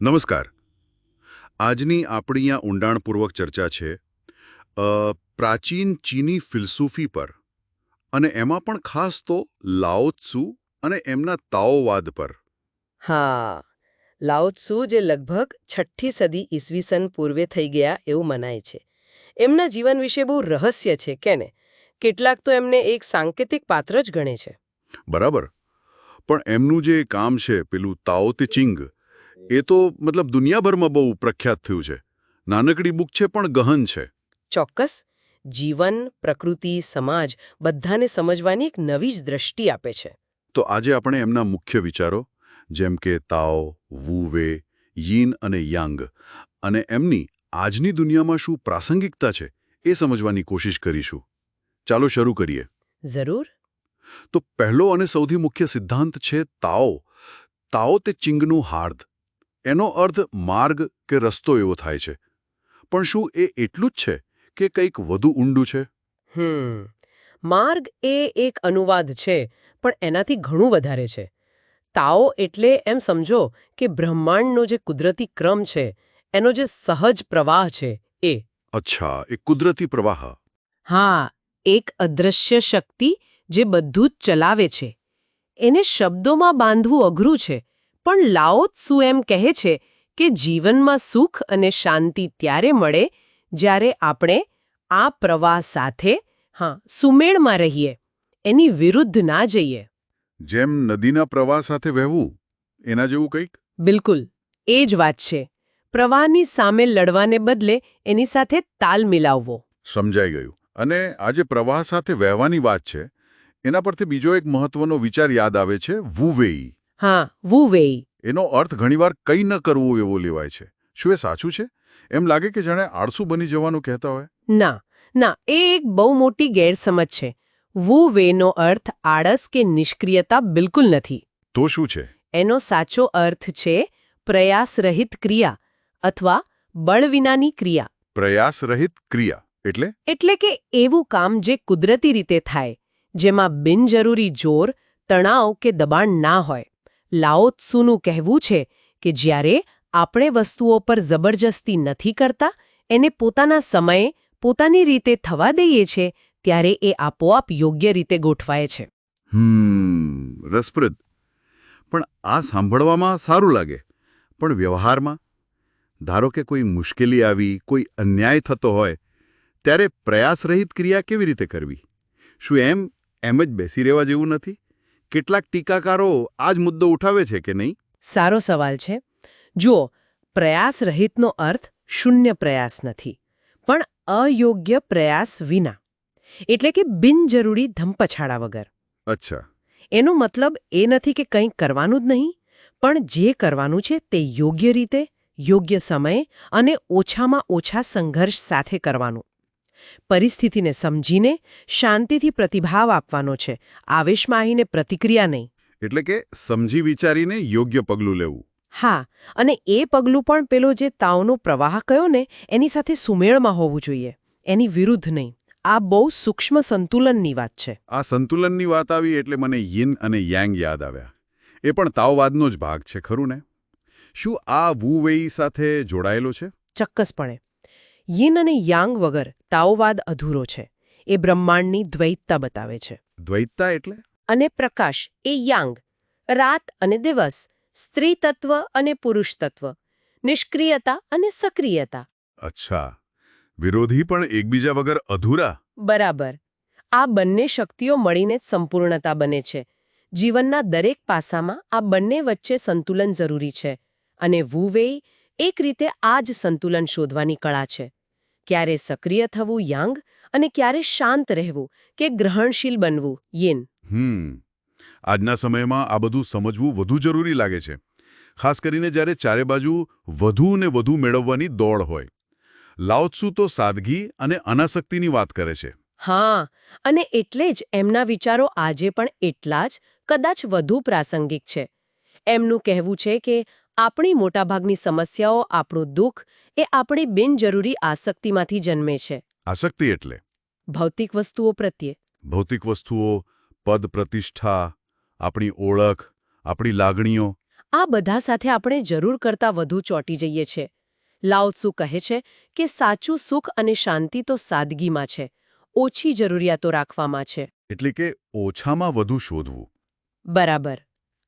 નમસ્કાર. આજની આપણી આ ઊંડાણપૂર્વક ચર્ચા છે પ્રાચીન ચીની ફિલસૂફી પર અને એમાં પણ ખાસ તો લાઓત્સુ અને એમના તાઓવાદ પર. હા લાઓત્સુ જે લગભગ છઠ્ઠી સદી ઈસવીસન પૂર્વે થઈ ગયા એવું મનાય છે. એમના જીવન વિશે બહુ રહસ્ય છે કેને કેટલાક તો એમને એક સાંકેતિક પાત્ર જ ગણે છે. બરાબર. પણ એમનું જે કામ છે પેલું તાઓ તે ચિંગ એ તો મતલબ દુનિયાભરમાં બહુ પ્રખ્યાત થયું છે. નાનકડી બુક છે પણ ગહન છે. ચોક્કસ. જીવન પ્રકૃતિ સમાજ બધાને સમજવાની એક નવી જ દ્રષ્ટિ આપે છે. તો આજે આપણે એમના મુખ્ય વિચારો જેમ કે તાઓ વુ વે યીન અને યાંગ અને એમની આજની દુનિયામાં શું પ્રાસંગિકતા છે એ સમજવાની કોશિશ કરીશું. ચાલો શરૂ કરીએ. જરૂર. તો પહેલો અને સૌથી મુખ્ય સિદ્ધાંત છે તાઓ. તાઓ તે ચિંગનું હાર્દ. એનો અર્થ માર્ગ કે રસ્તો એવો થાય છે. પણ શું એ એટલું જ છે કે કંઈક વધુ ઊંડું છે? હમ માર્ગ એ એક અનુવાદ છે પણ એનાથી ઘણું વધારે છે. તાઓ એટલે એમ સમજો કે બ્રહ્માંડનો જે કુદરતી ક્રમ છે એનો જે સહજ પ્રવાહ છે એ. અચ્છા એ કુદરતી પ્રવાહ. હા એક અદૃશ્ય શક્તિ જે બધું જ ચલાવે છે. એને શબ્દોમાં બાંધવું અઘરું છે પણ લાઓ ત્સુ એમ કહે છે કે જીવનમાં સુખ અને શાંતિ ત્યારે મળે જ્યારે આપણે આ પ્રવાહ સાથે હા સુમેળમાં રહીએ એની વિરુદ્ધ ના જઈએ. જેમ નદીના પ્રવાહ સાથે વહેવું એના જેવું કંઈક? બિલકુલ એ જ વાત છે. પ્રવાહની સામે લડવાને બદલે એની સાથે તાલ મિલાવવો. સમજાઈ ગયું. અને આજે પ્રવાહ સાથે વહેવાની વાત છે એના પરથી બીજો એક મહત્વનો વિચાર યાદ આવે છે વુવેઈ હા વુ વેઈ. એનો અર્થ ઘણીવાર કંઈ ન કરવું એવો લેવાય છે. શું એ સાચું છે? એમ લાગે કે જાણે આળસુ બની જવાનું કહેતા હોય? ના ના એ એક બહુ મોટી ગેરસમજ છે. વુ વેનો અર્થ આળસ કે નિષ્ક્રિયતા બિલકુલ નથી. તો શું છે? એનો સાચો અર્થ છે પ્રયાસરહિત ક્રિયા અથવા બળ વિનાની ક્રિયા. પ્રયાસ રહિત ક્રિયા એટલે? એટલે કે એવું કામ જે કુદરતી રીતે થાય જેમાં બિનજરૂરી જોર તણાવ કે દબાણ ના હોય. લાઓ ત્સુનું કહેવું છે કે જ્યારે આપણે વસ્તુઓ પર જબરજસ્તી નથી કરતા, એને પોતાના સમયે પોતાની રીતે થવા દઈએ છે, ત્યારે એ આપોઆપ યોગ્ય રીતે ગોઠવાય છે. રસપ્રદ. પણ આ સાંભળવામાં સારું લાગે. પણ વ્યવહારમાં? ધારો કે કોઈ મુશ્કેલી આવી, કોઈ અન્યાય થતો હોય, ત્યારે પ્રયાસરહિત ક્રિયા કેવી રીતે કરવી? શું એમ એમ જ બેસી રહેવા જેવું નથી? કેટલાક ટીકાકારો આ જ મુદ્દો ઉઠાવે છે કે નહીં? સારો સવાલ છે. જુઓ પ્રયાસ રહિતનો અર્થ શૂન્ય પ્રયાસ નથી પણ અયોગ્ય પ્રયાસ વિના એટલે કે બિનજરૂરી ધમપછાડા વગર. અચ્છા. એનો મતલબ એ નથી કે કંઈ કરવાનું જ નહીં પણ જે કરવાનું છે તે યોગ્ય રીતે યોગ્ય સમયે અને ઓછામાં ઓછા સંઘર્ષ સાથે કરવાનું. પરિસ્થિતિને સમજીને શાંતિથી પ્રતિભાવ આપવાનો છે. આવેશમાં આવીને પ્રતિક્રિયા નહીં. એટલે કે સમજી વિચારીને યોગ્ય પગલું લેવું. હા અને એ પગલું પણ પેલો જે તાવનો પ્રવાહ કયો ને એની સાથે સુમેળમાં હોવું જોઈએ. એની વિરુદ્ધ નહીં. આ બહુ સૂક્ષ્મ સંતુલનની વાત છે. આ સંતુલનની વાત આવી એટલે મને યિન અને યાંગ યાદ આવ્યા. એ પણ તાવવાદનો જ ભાગ છે ખરું ને? શું આ વુવેઈ સાથે જોડાયેલો છે? ચોક્કસપણે. યિન અને યાંગ વગર તાઓવાદ અધૂરો છે. એ બ્રહ્માંડની દ્વૈતતા બતાવે છે. દ્વૈતતા એટલે? અને પ્રકાશ એ યાંગ રાત અને દિવસ સ્ત્રી તત્વ અને પુરુષ તત્વ નિષ્ક્રિયતા અને સક્રિયતા. અચ્છા. વિરોધી પણ એકબીજા વગર અધૂરા? બરાબર. આ બંને શક્તિઓ મળીને જ સંપૂર્ણતા બને છે. જીવનના દરેક પાસામાં આ બંને વચ્ચે સંતુલન જરૂરી છે. અને વુવેઈ એક રીતે આ જ સંતુલન શોધવાની કળા છે. ક્યારે સક્રિય થવું યાંગ અને ક્યારે શાંત રહેવું કે ગ્રહણશીલ બનવું યિન. હમ. આજના સમયમાં આ બધું સમજવું વધુ જરૂરી લાગે છે. ખાસ કરીને જ્યારે ચારે બાજુ વધુ ને વધુ મેળવવાની દોડ હોય. લાઓત્સુ તો સાદગી અને અનાસક્તિની વાત કરે છે. હા અને એટલે જ એમના વિચારો આજે પણ એટલા જ કદાચ વધુ પ્રાસંગિક છે. એમનું કહેવું છે કે આપણી મોટાભાગની સમસ્યાઓ આપણું દુઃખ એ આપણી બિનજરૂરી આસક્તિમાંથી જન્મે છે. આસક્તિ એટલે? ભૌતિક વસ્તુઓ પ્રત્યે. ભૌતિક વસ્તુઓ પદ પ્રતિષ્ઠા આપણી ઓળખ આપણી લાગણીઓ. આ બધા સાથે આપણે જરૂર કરતાં વધુ ચોંટી જઈએ છે. લાઓત્સુ કહે છે કે સાચું સુખ અને શાંતિ તો સાદગીમાં છે. ઓછી જરૂરિયાતો રાખવામાં છે. એટલે કે ઓછામાં વધુ શોધવું. બરાબર.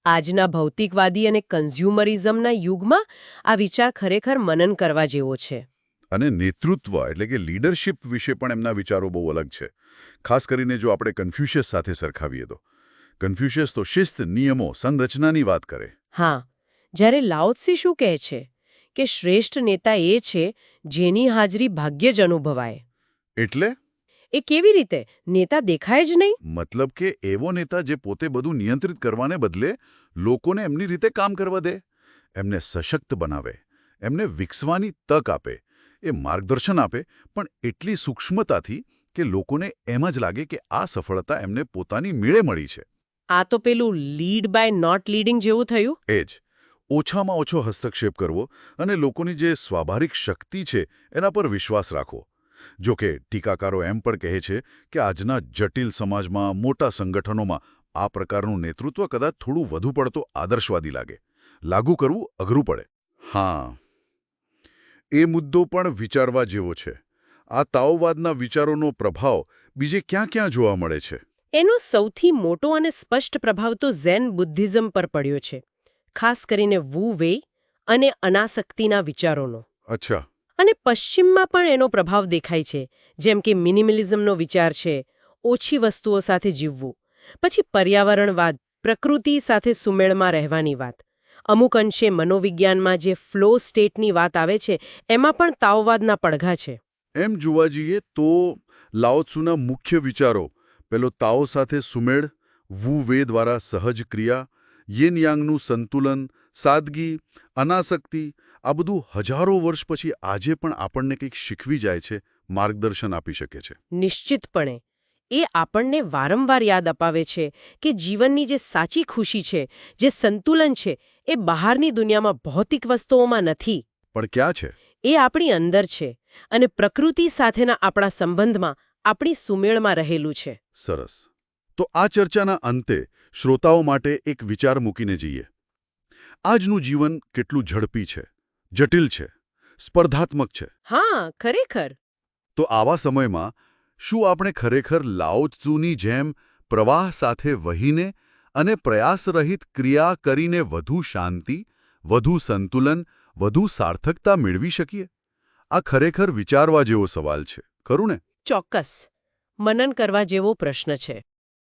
આજના ભૌતિકવાદી અને કન્ઝ્યુમરિઝમના યુગમાં આ વિચાર ખરેખર મનન કરવા જેવો છે. અને નેતૃત્વ એટલે કે લીડરશિપ વિશે પણ એમના વિચારો બહુ અલગ છે. ખાસ કરીને જો આપણે કન્ફ્યુશિયસ સાથે સરખાવીએ તો. કન્ફ્યુશિયસ તો શિસ્ત નિયમો સંરચનાની વાત કરે. હા જ્યારે લાઓત્સી શું કહે છે? કે શ્રેષ્ઠ નેતા એ છે જેની હાજરી ભાગ્ય જ અનુભવાય. એટલે? એ કેવી રીતે? નેતા દેખાય જ નહીં? મતલબ કે એવો નેતા જે પોતે બધું નિયંત્રિત કરવાને બદલે લોકોને એમની રીતે કામ કરવા દે એમને સશક્ત બનાવે એમને વિકસવાની તક આપે એ માર્ગદર્શન આપે પણ એટલી સૂક્ષ્મતાથી કે લોકોને એમ જ લાગે કે આ સફળતા એમને પોતાની મેળે મળી છે. આ તો પેલું લીડ બાય નોટ લીડિંગ જેવું થયું? એ જ. ઓછામાં ઓછો હસ્તક્ષેપ કરવો અને લોકોની જે સ્વાભાવિક શક્તિ છે એના પર વિશ્વાસ રાખવો. જો કે ટીકાકારો એમ પણ કહે છે કે આજના જટિલ સમાજમાં મોટા સંગઠનોમાં આ પ્રકારનું નેતૃત્વ કદાચ થોડું વધુ પડતો આદર્શવાદી લાગે. લાગુ કરવું અઘરું પડે. હા. એ મુદ્દો પણ વિચારવા જેવો છે. આ તાઓવાદના વિચારોનો પ્રભાવ બીજે ક્યાં ક્યાં જોવા મળે છે? એનો સૌથી મોટો અને સ્પષ્ટ પ્રભાવ તો ઝેન બુદ્ધિઝમ પર પડ્યો છે ખાસ કરીને વુ વે અને અનાસક્તિના વિચારોનો. અચ્છા. અને પશ્ચિમમાં પણ એનો પ્રભાવ દેખાય છે, જેમ કે મિનિમલિઝમનો વિચાર છે, ઓછી વસ્તુઓ સાથે જીવવું. પછી પર્યાવરણવાદ, પ્રકૃતિ સાથે સુમેળમાં રહેવાની વાત. અમુક અંશે મનોવિજ્ઞાનમાં જે ફ્લો સ્ટેટની વાત આવે છે, એમાં પણ તાઓવાદના પડઘા છે. એમ જોવા જઈએ તો લાઓત્સુના મુખ્ય વિચારો, પેલો તાઓ સાથે સુમેળ, વુ વે દ્વારા સહજ ક્રિયા યિન યાંગનું સંતુલન સાદગી અનાસક્તિ આ બધું હજારો વર્ષ પછી આજે પણ આપણને કંઈક શીખવી જાય છે માર્ગદર્શન આપી શકે છે. નિશ્ચિતપણે એ આપણને વારંવાર યાદ અપાવે છે કે જીવનની જે સાચી ખુશી છે જે સંતુલન છે એ બહારની દુનિયામાં ભૌતિક વસ્તુઓમાં નથી. પણ ક્યાં છે? એ આપણી અંદર છે અને પ્રકૃતિ સાથેના આપણા સંબંધમાં આપણી સુમેળમાં રહેલું છે. સરસ. તો આ ચર્ચાના અંતે શ્રોતાઓ માટે એક વિચાર મૂકીને જઈએ. આજનું જીવન કેટલું ઝડપી છે જટિલ છે સ્પર્ધાત્મક છે. હા ખરેખર. તો આવા સમયમાં શું આપણે ખરેખર લાઓત્સુની જેમ પ્રવાહ સાથે વહીને અને પ્રયાસરહિત ક્રિયા કરીને વધુ શાંતિ વધુ સંતુલન વધુ સાર્થકતા મેળવી શકીએ? આ ખરેખર વિચારવા જેવો સવાલ છે ખરું ને? ચોક્કસ. મનન કરવા જેવો પ્રશ્ન છે.